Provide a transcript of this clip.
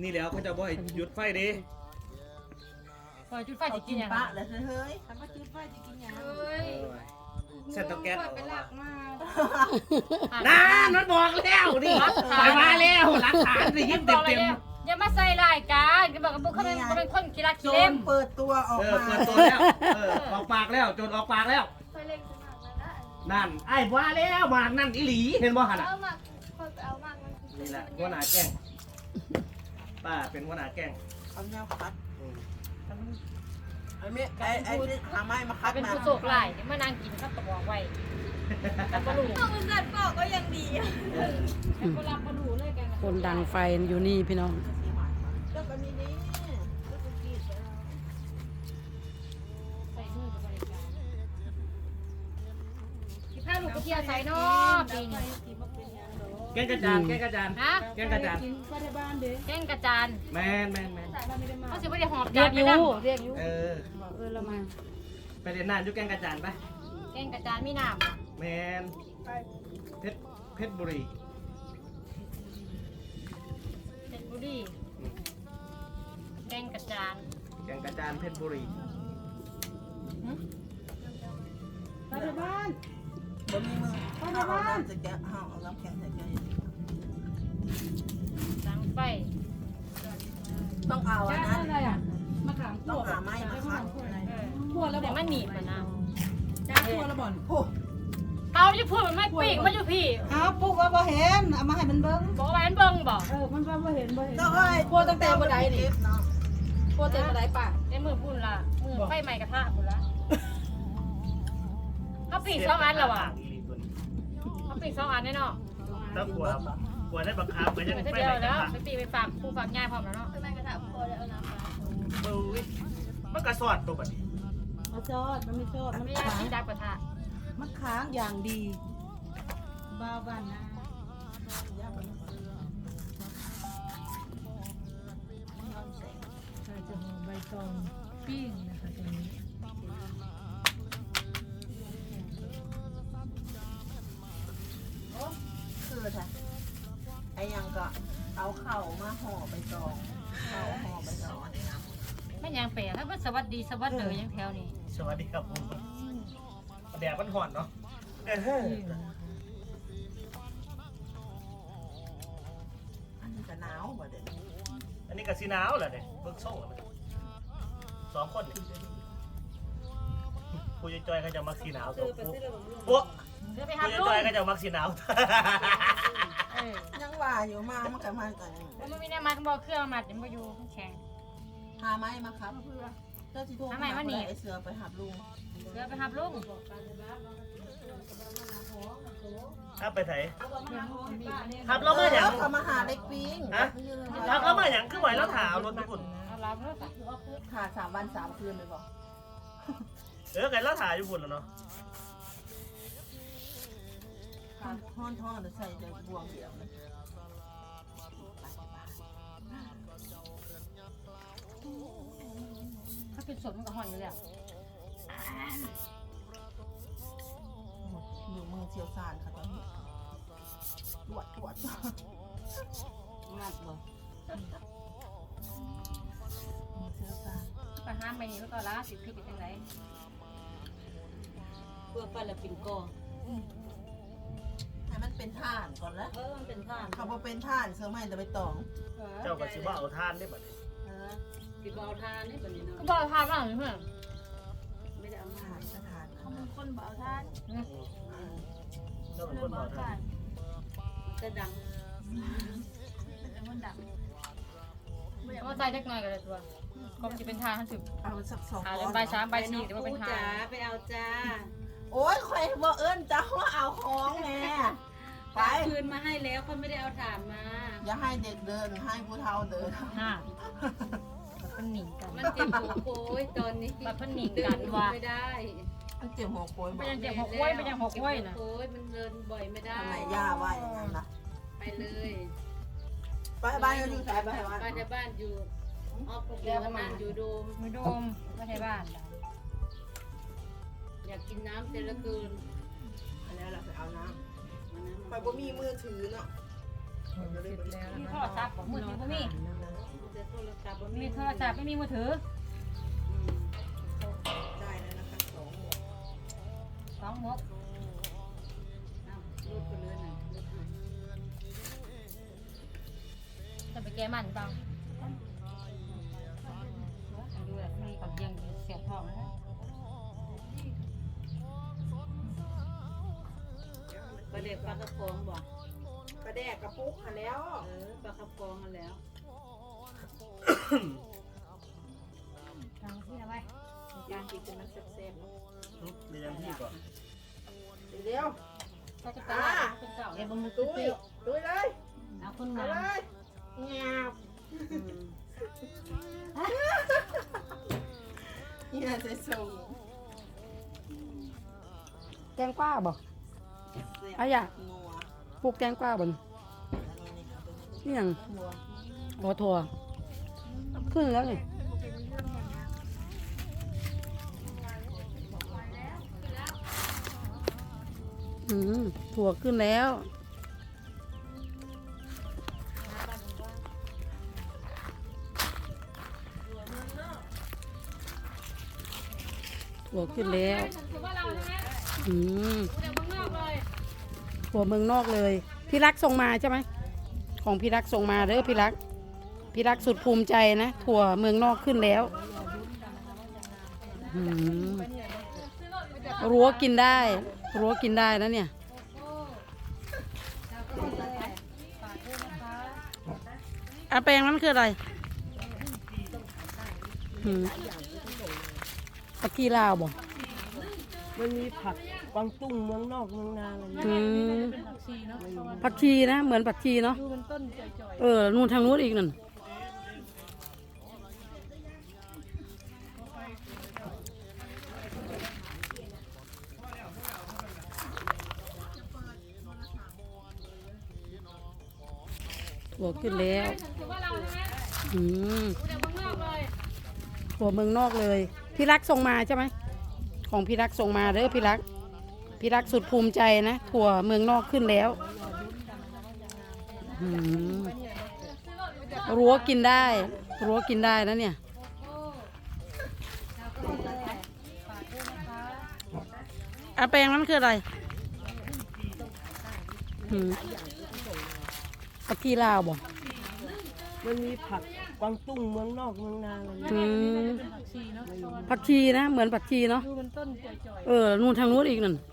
นี่แล้วเขาจะบ่ให้หยุดไฟเด้ปล่อยจุดไฟเขาจะกิกินนยังปะแล้วเฮ้ยทำมาจุดไฟจะกินหยังเฮ้ยเซ็นเตาแก๊สไปหลักมานั่นมันบอกแล้วนี่ไปมาแล้วหลักฐานสิยิ้มบเต็อมกเลเต็ยมเนี่ยอย่ามาใส่รายการก็บอกกับพวกเขาเป็นเขาเป็นคนกีฬาโจขี้เล่รมเปิดตัวออกเออมาเปิดตัวแล้วเออออกปากแล้วโจนออกปากแล้วไปเล่นสนามมาได้นั่นไอ้ว่าแล้วมากนั่นอีหลีเห็นบ่หันอะเอามากคนไปเอามากมันนี่แหละหัวหน้าแกล้ง ป้าเป็นหัวหน้าแกล้งเอาแนวคัดไอ้เมียไอ้ไอ้ที่หาไม้มาคัเขาดเป็นมาผู้โศกหลายเดี๋ยวมานั่งกินข้าวตะบอกไว้แต่ก็รู้ต้องมันจัดปอกก็ยังดีอะเออแต่ก็รับก็รู้เลยกันคนดังไฟอยู่นี่พี่น้องแล้วก็มีนี่ใส่มือกับบริการที่พาลูกไปเที่ยวไสเนาะปีนี้ แกล้งกระจานแกล้งกระจานฮะแกล้งกระจานแกงกระจานแมนแมนแมนเขาสิบ่ได้หอบเรีจายนกไปอนั่งยู่เรียกอยู่เออบอกเออเรามาไปเรียนนานอยู่แกล้งกระจานไปแกงกระจานมีน้แมนเพชรเพชรบุรีำเพชรบุรีแกงกระจานแกงกระจานเพชรบุรีบ่มีมือเอาน้ำจะแกะเอาเอาน้ำแข็งใส่แกะดัง ไฟต้องเอาอันนั้นมะขามต้องหาไม้มาคัดเออพวดแล้วบแต่อกมันหนีบมันนะจ้าพวดแล้วบอกโอ้เอาจะพูดมันไม่ปีกมันอยู่พี่อ้าวปุ๊กว่าบ่เห็นเอามาให้มันเบิ้งบอกว่ามันเบิ่งบอกเออมันว่าบ่เห็นบ่เห็น เจ้าเอ้ยพวดตั้งแต่บ่ได้นี่เนาะพวดเต็มบ่ได้ป่ะในมือพุ่นละมือไฟไหม้กระทะพุ่นละเขาปีกสองอันแล้วอะเขาปีกสองอันแน่เนาะแล้ว กลัวกลัวได้บังคับไปยังมันจะไปเดียวไหนแล้วกันไปปีกไปฝากผู้ฝากง่ายพร้อมแล้วเนาะทำไมกระถางพอแล้วเอาน้ำมาเอ้ยมันกระสอดตัวบัดนี้เอาซอดมันไม่ชอบมันไม่ไม่ได้ค้างที่ดักกระทะมันค้างอย่างดีบ้าบ้านนะเราจะห่อใบตองปิ้งนะคะตรงนี้คือค่ะไอ้ยังก็เอาเข่ามาห่อใบตองเข่าห่อใบตองไม่ยังเปย์ถ้ามันสวัสดีสวัสดีเลยยังแถวนี้สวัสดีครับผมแดดมันห่อนเนาะเอออันนี้ก็หนาวบ่เด็ดอันนี้ก็สีหนาวเหรอเนี่ยเบิ่งส่งเหรอเนี่ยสองคนนี่ผู้จอยๆก็จะมักสีหนาวตัวผู้โอ้เดี๋ยวไปผู้หาลูกจอยๆก็จะมักสีหนาวเออ ยังว่าอยู่มามันก็มากันแล้วมันมีแนวมัดบอกเครื่องมัดยังไม่อยู่แข็งหาไม้มาครับเพื่อเจ้าที่โทรหาไม้มาหนีไอ้เสือไปหับลุงเดี๋ยวไปหาลูกครับไปไหนครับเรามาอแล้ย่างวเขามาหาเล็กปิงฮะครับเรามาอย่างคือไหวแล้วถาวรถไปคุณเอารับแล้วค่ะขาดสามวันสามคืนเลยบอกเออไงแล้วถ่ายอยู่ฝุ่นแล้วเนาะ ขาดท่อนท่อนใส่ใจบวงเดียวเลยถ้าเป็นสดมันก็ห่อนอยู่แล้วหนูมือเชียวซานค่ะตอนนี้ตรวจตรวจงัดบ่มือเชียวซานไปห้ามไปนี่แล้วก็ล้าสิพริกเป็นจังไดเพื่อไปละปิ่นโกให้มัน เป็นท่านก่อนละเออมันเป็นท่านเขาบอกเป็นท่านเสือไม่แต่ไปตองเจ้าก็สิว่าเอาทานได้บัดนี้เออปิดเบาทานนี่แบบนี้เนาะก็บอกพาบ้างเพื่อนไม่ได้เอามาท่านสถานเขาเป็นคนเบาท่านเจ้าเป็นคนเอาทานจะดังเป็นคนดังก็ใจเล็กน้อยกันเลยตัวก็มันจะเป็นทางถึงเอาสักสองอ่าก้เล่อนนใบสามใบสี่แต่ว่าเป็นทางจ๋าไปเอาจ้าโอ้ยใครบอกเอิ้นจ้าว่าเอาของแม่ ไป คืนมาให้แล้วเขาไม่ได้เอาถ่านมา อย่าให้เด็กเดินให้ผู้เฒ่าเดินห้ามันหนีกัน มันเจ็บหัวโค้ยตอนนี้แบบมันหนีกันว่ะไม่ได้มันเจ็บหัวโปยบไปอกยังเจ็บหกไว้ไปยังหกไว้นะโค้ยมันเดินบ่อยไม่ได้ ทำไมย่าว่าอย่างนั้นล่ะไปเลยไปบ้านเราอยู่ไหนไปบ้านบ้านจะบ้านอยู่ออฟเดียวกันอยู่โดม มือโดมไม่ใช่บ้านอยากกินน้ำเสร็จแล้วเกิน อันนี้เราไปเอาน้วั นนั้นำไปบ่มีมือถือเนาะมีพ่อซักของมือที่พ่มีนั่นนะศัพท์บ่มีมีโทรศัพท์ไม่มีมือถือได้แล้วนะคะสองหมวกสองหมกรูดไปเลยนะรูดไปจะไปแก้มันเปล่าดูแบบมีกับยังเสียบทองนะ ด็กปลากระพงบอกกระแดกกระปุกหันแล้วเออปลากระพงมาแล้วทางที่นะไว้ยางกินกันมันแซ่บๆเนาะเรียนพี่ก่อนเดี๋ยวถ้าจะตาเป็นเก่าเอ้บะมุกตุ้เปยรี้ยวตุ้ยเลยเอาคนเอางามเลยเงียบเงียบจะส่งแกงป้าบ่อะ อยากงัวปลูกแกงป้าบ่นนี่ยังโอทัวขึ้นแล้วนี่ถั่วขึ้นแล้วถั่วขึ้นแล้ว อืมเดี๋ยวข้างนอกเลยถั่วเมืองนอกเลย พี่รักส่งมาใช่ไหม ของพี่รักส่งมาเด้อพี่รัก พี่รักสุดภูมิใจนะ ถั่วเมืองนอกขึ้นแล้วรั้วกินได้ รั้วกินได้นะเนี่ยอาแปลงนั้นคืออะไรอืมตะกี้ลาวบ่มันมีผัก กวางตุ้งเมืองนอกเมืองนาอะไรอืมผักชีนะ เหมือนผักชีเนาะเออ นู่นทางนู้นอีกนั่นถั่วขึ้นแล้ว ถือว่าเราใช่ไหมอืมเดี๋ยวข้างนอกเลยถั่วเมืองนอกเลย พี่รักส่งมาใช่ไหม ของพี่รักส่งมาเด้อพี่รัก พี่รักสุดภูมิใจนะถั่วเมืองนอกขึ้นแล้วอืมรั้วกินได้ รั้วกินได้นะเนี่ยอาแปลงนั้นคืออะไรอืมตะกี้ลาวบ่มันมีผักกวางตุ้งเมืองนอกเมืองนาอะไรอืมผักชีนะ เหมือนผักชีเนาะ เออ นู่นทางนู้นอีกนั่นม